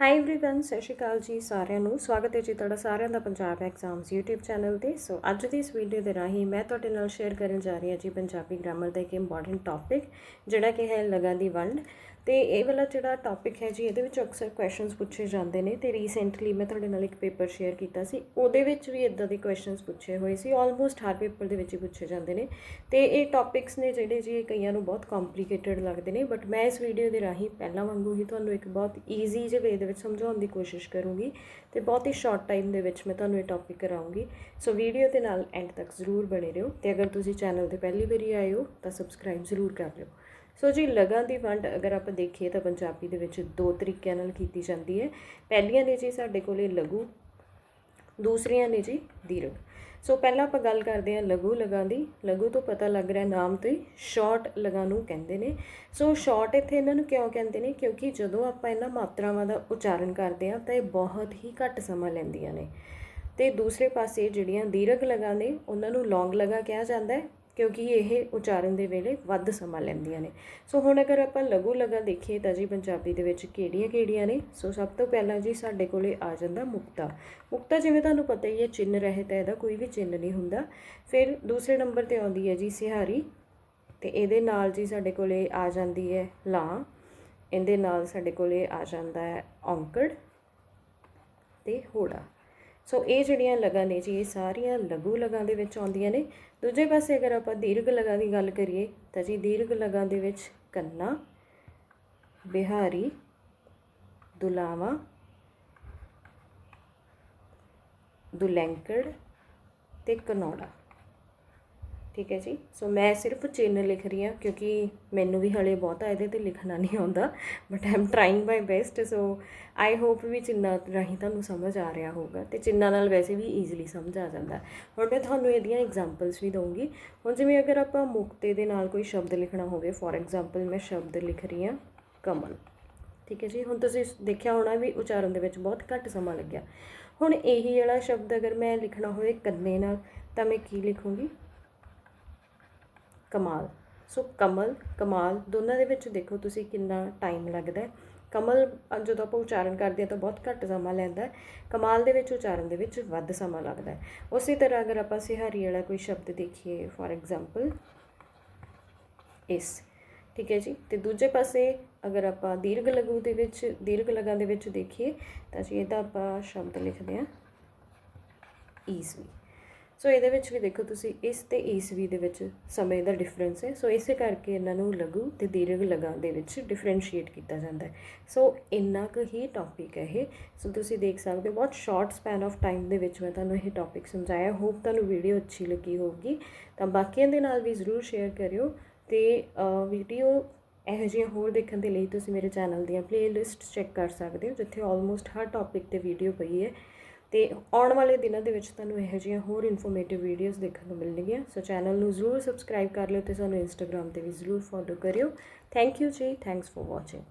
High everyone ਸਤਿ ਸ਼੍ਰੀ ਅਕਾਲ ਜੀ ਸਾਰਿਆਂ ਨੂੰ ਸਵਾਗਤ ਹੈ ਜੀ ਤੁਹਾਡਾ ਸਾਰਿਆਂ ਦਾ ਪੰਜਾਬ ਐਗਜ਼ਾਮਸ YouTube ਚੈਨਲ ਤੇ ਸੋ ਅੱਜ ਦੀ ਇਸ ਵੀਡੀਓ ਦੇ ਰਾਹੀਂ ਮੈਂ ਤੁਹਾਡੇ ਨਾਲ ਸ਼ੇਅਰ ਕਰਨ ਜਾ ਰਹੀ ਹਾਂ ਜੀ ਪੰਜਾਬੀ ਗ੍ਰਾਮਰ ਦਾ ਇੱਕ ਇੰਪੋਰਟੈਂਟ ਟੌਪਿਕ ਜਿਹੜਾ ਕਿ ਹੈ ਲਗਾ ਦੀ ਵੰਡ ਤੇ ਇਹ ਵਾਲਾ ਜਿਹੜਾ ਟੌਪਿਕ ਹੈ ਜੀ ਇਹਦੇ ਵਿੱਚ ਅਕਸਰ ਕੁਐਸਚਨਸ ਪੁੱਛੇ ਜਾਂਦੇ ਨੇ ਤੇ ਰੀਸੈਂਟਲੀ ਮੈਂ ਤੁਹਾਡੇ ਨਾਲ ਇੱਕ ਪੇਪਰ ਸ਼ੇਅਰ ਕੀਤਾ ਸੀ ਉਹਦੇ ਵਿੱਚ ਵੀ ਇਦਾਂ ਦੇ ਕੁਐਸਚਨਸ ਪੁੱਛੇ ਹੋਏ ਸੀ ਆਲਮੋਸਟ ਹਰ ਪੇਪਰ ਦੇ ਵਿੱਚ ਹੀ ਪੁੱਛੇ ਜਾਂਦੇ ਨੇ ਤੇ ਇਹ ਟੌਪਿਕਸ ਨੇ ਜਿਹੜੇ ਜੀ ਇਹ ਕਈਆਂ ਨੂੰ ਬਹੁਤ ਕੰਪਲਿਕੇਟਡ ਲੱਗਦੇ ਨੇ ਬਟ ਮੈਂ ਇਸ ਵੀਡੀਓ ਦੇ ਰਾਹੀਂ ਪਹਿਲਾਂ ਵਾਂਗੂ ਹੀ ਤੁਹਾਨੂੰ ਇੱਕ ਬਹੁਤ ਈਜ਼ੀ ਜਿਹੇ ਵੇ ਦੇ ਵਿੱਚ ਸਮਝਾਉਣ ਦੀ ਕੋਸ਼ਿਸ਼ ਕਰੂੰਗੀ ਤੇ ਬਹੁਤ ਹੀ ਸ਼ਾਰਟ ਟਾਈਮ ਦੇ ਵਿੱਚ ਮੈਂ ਤੁਹਾਨੂੰ ਇਹ ਟੌਪਿਕ ਕਰਾਉਂਗੀ। ਸੋ ਵੀਡੀਓ ਦੇ ਨਾਲ ਐਂਡ ਤੱਕ ਜ਼ਰੂਰ ਬਣੇ ਰਹੋ ਤੇ ਅਗਰ ਤੁਸੀਂ ਚੈਨਲ ਤੇ ਪਹਿਲੀ ਵਾਰੀ ਆਏ ਹੋ ਤਾਂ ਸਬਸਕ੍ਰਾਈਬ ਜ਼ਰੂਰ ਕਰ ਲਿਓ। ਸੋ ਜੀ, ਲਗਾਂ ਦੀ ਵੰਡ ਅਗਰ ਆਪਾਂ ਦੇਖੀਏ ਤਾਂ ਪੰਜਾਬੀ ਦੇ ਵਿੱਚ ਦੋ ਤਰੀਕਿਆਂ ਨਾਲ ਕੀਤੀ ਜਾਂਦੀ ਹੈ। ਪਹਿਲੀਆਂ ਨੇ ਜੀ ਸਾਡੇ ਕੋਲੇ ਲਘੂ ਦੂਸਰੀਆਂ ਨੇ ਜੀ ਦੀਰਘ। ਸੋ ਪਹਿਲਾਂ ਆਪਾਂ ਗੱਲ ਕਰਦੇ ਹਾਂ ਲਘੂ ਲਗਾਂ ਦੀ। ਲਘੂ ਤੋਂ ਪਤਾ ਲੱਗ ਰਿਹਾ ਨਾਮ ਤੋਂ ਹੀ ਸ਼ਾਰਟ ਲਗਾਂ ਨੂੰ ਕਹਿੰਦੇ ਨੇ। ਸੋ ਸ਼ਾਰਟ ਇੱਥੇ ਇਹਨਾਂ ਨੂੰ ਕਿਉਂ ਕਹਿੰਦੇ ਨੇ? ਕਿਉਂਕਿ ਜਦੋਂ ਆਪਾਂ ਇਹਨਾਂ ਮਾਤਰਾਵਾਂ ਦਾ ਉਚਾਰਨ ਕਰਦੇ ਹਾਂ ਤਾਂ ਇਹ ਬਹੁਤ ਹੀ ਘੱਟ ਸਮਾਂ ਲੈਂਦੀਆਂ ਨੇ। ਤੇ ਦੂਸਰੇ ਪਾਸੇ ਜਿਹੜੀਆਂ ਦੀਰਘ ਲਗਾਂ ਨੇ, ਉਹਨਾਂ ਨੂੰ ਲੌਂਗ ਲਗਾ ਕਿਹਾ ਜਾਂਦਾ ਹੈ। ਕਿਉਂਕਿ ਇਹ ਉਚਾਰਨ ਦੇ ਵੇਲੇ ਵੱਧ ਸਮਾਂ ਲੈਂਦੀਆਂ ਨੇ। ਸੋ ਹੁਣ ਅਗਰ ਆਪਾਂ ਲਘੂ ਲਗਾ ਦੇਖੀਏ ਤਾਂ ਜੀ ਪੰਜਾਬੀ ਦੇ ਵਿੱਚ ਕਿਹੜੀਆਂ-ਕਿਹੜੀਆਂ ਨੇ? ਸੋ ਸਭ ਤੋਂ ਪਹਿਲਾਂ ਜੀ ਸਾਡੇ ਕੋਲੇ ਆ ਜਾਂਦਾ ਮੁਕਤਾ। ਮੁਕਤਾ ਜਿਵੇਂ ਤੁਹਾਨੂੰ ਪਤਾ ਹੀ ਹੈ, ਚਿੰਨ ਰਹਿਤ ਹੈ, ਇਹਦਾ ਕੋਈ ਵੀ ਚਿੰਨ ਨਹੀਂ ਹੁੰਦਾ। ਫਿਰ ਦੂਸਰੇ ਨੰਬਰ ਤੇ ਆਉਂਦੀ ਹੈ ਜੀ ਸਿਹਾਰੀ। ਤੇ ਇਹਦੇ ਨਾਲ ਜੀ ਸਾਡੇ ਕੋਲੇ ਆ ਜਾਂਦੀ ਹੈ ਲਾਂ। ਇਹਦੇ ਨਾਲ ਸਾਡੇ ਕੋਲੇ ਆ ਜਾਂਦਾ ਹੈ ਔਂਕੜ ਤੇ ਹੋੜਾ। ਸੋ ਇਹ ਜਿਹੜੀਆਂ ਲਗਾਂ ਨੇ ਜੀ, ਇਹ ਸਾਰੀਆਂ ਲਘੂ ਲਗਾਂ ਦੇ ਵਿੱਚ ਆਉਂਦੀਆਂ ਨੇ। ਦੂਜੇ ਪਾਸੇ ਅਗਰ ਆਪਾਂ ਦੀਰਘ ਲਗਾਂ ਦੀ ਗੱਲ ਕਰੀਏ, ਤਾਂ ਜੀ ਦੀਰਘ ਲਗਾਂ ਦੇ ਵਿੱਚ ਕੰਨਾ, ਬਿਹਾਰੀ, ਦੁਲਾਵਾ, ਦੁਲੈਂਕੜ ਤੇ ਕਨੌੜਾ। ਠੀਕ ਹੈ ਜੀ। ਸੋ ਮੈਂ ਸਿਰਫ ਚਿੰਨ ਲਿਖ ਰਹੀ ਹਾਂ ਕਿਉਂਕਿ ਮੈਨੂੰ ਵੀ ਹਲੇ ਬਹੁਤਾ ਇਹਦੇ ਤੇ ਲਿਖਣਾ ਨਹੀਂ ਆਉਂਦਾ। But I am trying my best so I hope ਵੀ ਚਿੰਨਾਂ ਰਾਹੀਂ ਤੁਹਾਨੂੰ ਸਮਝ ਆ ਰਿਹਾ ਹੋਊਗਾ ਤੇ ਚਿੰਨਾਂ ਨਾਲ ਵੈਸੇ ਵੀ ਈਜ਼ੀਲੀ ਸਮਝ ਆ ਜਾਂਦਾ। ਹੁਣ ਮੈਂ ਤੁਹਾਨੂੰ ਇਹਦੀਆਂ ਐਗਜ਼ਾਮਪਲਸ ਵੀ ਦਊਂਗੀ। ਹੁਣ ਜਿਵੇਂ ਅਗਰ ਆਪਾਂ ਮੁਕਤੇ ਦੇ ਨਾਲ ਕੋਈ ਸ਼ਬਦ ਲਿਖਣਾ ਹੋਵੇ ਫੋਰ ਐਗਜ਼ਾਮਪਲ ਮੈਂ ਸ਼ਬਦ ਲਿਖ ਰਹੀ ਹਾਂ ਕਮਲ। ਠੀਕ ਹੈ ਜੀ। ਹੁਣ ਤੁਸੀਂ ਦੇਖਿਆ ਹੋਣਾ ਵੀ ਉਚਾਰਨ ਦੇ ਵਿੱਚ ਬਹੁਤ ਘੱਟ ਸਮਾਂ ਲੱਗਿਆ। ਹੁਣ ਇਹੀ ਜਿਹੜਾ ਸ਼ਬਦ ਅਗਰ ਮੈਂ ਲਿਖਣਾ ਹੋਵੇ ਕੰਨੇ ਨਾਲ, ਤਾਂ ਮੈਂ ਕੀ ਲਿਖੂੰਗੀ? ਕਮਾਲ। ਸੋ ਕਮਲ, ਕਮਾਲ ਦੋਨਾਂ ਦੇ ਵਿੱਚ ਦੇਖੋ ਤੁਸੀਂ ਕਿੰਨਾ ਟਾਈਮ ਲੱਗਦਾ ਹੈ। ਕਮਲ ਜਦੋਂ ਆਪਾਂ ਉਚਾਰਨ ਕਰਦੇ ਹਾਂ ਤਾਂ ਬਹੁਤ ਘੱਟ ਸਮਾਂ ਲੈਂਦਾ ਹੈ। ਕਮਾਲ ਦੇ ਵਿੱਚ, ਉਚਾਰਨ ਦੇ ਵਿੱਚ ਵੱਧ ਸਮਾਂ ਲੱਗਦਾ ਹੈ। ਉਸੇ ਤਰ੍ਹਾਂ ਅਗਰ ਆਪਾਂ ਸਿਹਾਰੀ ਵਾਲਾ ਕੋਈ ਸ਼ਬਦ ਦੇਖੀਏ ਫੋਰ ਐਗਜ਼ਾਮਪਲ ਇਸ। ਠੀਕ ਹੈ ਜੀ? ਤੇ ਦੂਜੇ ਪਾਸੇ ਅਗਰ ਆਪਾਂ ਦੀਰਘ ਲਘੂ ਦੇ ਵਿੱਚ, ਦੀਰਘ ਲਗਾਂ ਦੇ ਵਿੱਚ ਦੇਖੀਏ, ਤਾਂ ਜੀ ਇਹਦਾ ਆਪਾਂ ਸ਼ਬਦ ਲਿਖਦੇ ਹਾਂ ਈਜ਼ੀ ਸੋ ਇਹਦੇ ਵਿੱਚ ਵੀ ਦੇਖੋ ਤੁਸੀਂ, ਇਸ ਤੇ ਈਸਵੀ ਦੇ ਵਿੱਚ ਸਮੇਂ ਦਾ ਡਿਫਰੈਂਸ ਹੈ। ਸੋ ਇਸੇ ਕਰਕੇ ਇਹਨਾਂ ਨੂੰ ਲਘੂ ਤੇ ਦੀਰਘ ਲਗਾਂ ਦੇ ਵਿੱਚ ਡਿਫਰੈਂਸ਼ੀਏਟ ਕੀਤਾ ਜਾਂਦਾ ਹੈ। ਸੋ ਇੰਨਾ ਕੁ ਹੀ ਟੌਪਿਕ ਹੈ ਇਹ। ਸੋ ਤੁਸੀਂ ਦੇਖ ਸਕਦੇ ਹੋ, ਬਹੁਤ ਸ਼ਾਰਟ ਸਪੈਨ ਆਫ ਟਾਈਮ ਦੇ ਵਿੱਚ ਮੈਂ ਤੁਹਾਨੂੰ ਇਹ ਟੌਪਿਕ ਸਮਝਾਇਆ। ਹੋਪ ਤੁਹਾਨੂੰ ਵੀਡੀਓ ਅੱਛੀ ਲੱਗੀ ਹੋਊਗੀ। ਤਾਂ ਬਾਕੀਆਂ ਦੇ ਨਾਲ ਵੀ ਜ਼ਰੂਰ ਸ਼ੇਅਰ ਕਰਿਓ ਤੇ ਵੀਡੀਓ ਇਹੋ ਜਿਹੀਆਂ ਹੋਰ ਦੇਖਣ ਦੇ ਲਈ ਤੁਸੀਂ ਮੇਰੇ ਚੈਨਲ ਦੀਆਂ ਪਲੇਲਿਸਟ ਚੈੱਕ ਕਰ ਸਕਦੇ ਹੋ, ਜਿੱਥੇ ਆਲਮੋਸਟ ਹਰ ਟੌਪਿਕ ਤੇ ਵੀਡੀਓ ਪਈ ਹੈ। ਤੇ ਆਉਣ ਵਾਲੇ ਦਿਨਾਂ ਦੇ ਵਿੱਚ ਤੁਹਾਨੂੰ ਇਹੋ ਜਿਹੀਆਂ ਹੋਰ ਇਨਫੋਰਮੇਟਿਵ ਵੀਡੀਓਜ਼ ਦੇਖਣ ਨੂੰ ਮਿਲਣਗੀਆਂ। ਸੋ ਚੈਨਲ ਨੂੰ ਜ਼ਰੂਰ ਸਬਸਕ੍ਰਾਈਬ ਕਰ ਲਿਓ ਤੇ ਸਾਨੂੰ ਇੰਸਟਾਗ੍ਰam ਤੇ ਵੀ ਜ਼ਰੂਰ ਫੋਲੋ ਕਰਿਓ। ਥੈਂਕ ਯੂ ਜੀ ਥੈਂਕਸ ਫॉर ਵਾਚਿੰਗ